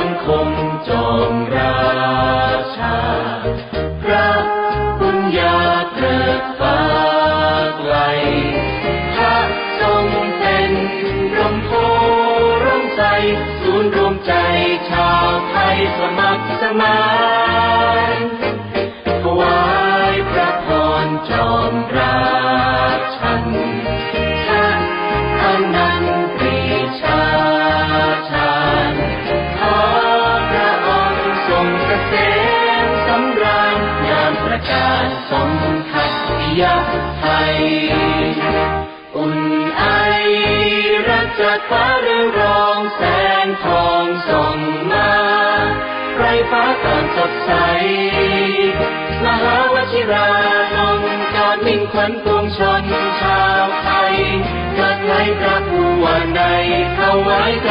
ังคมจอมราชา พระบุญญาเกิดฟ้าไกลพระทรงเป็นร่มโพร่มใสศูนย์รวมใจชาวไทยสมัครสมานถวายพระพรจอมรา งามประกาศสมทัศยไทย อุ่นไอรักจากฟ้าเรืองรองแสงทองส่องมาไรฟ้าต่างสดใส มหาวชิราลงจอดมิ่งขวัญปวงชนชาวไทยเกิดไทยพระผู้ว่าในเข้าไว้ใจ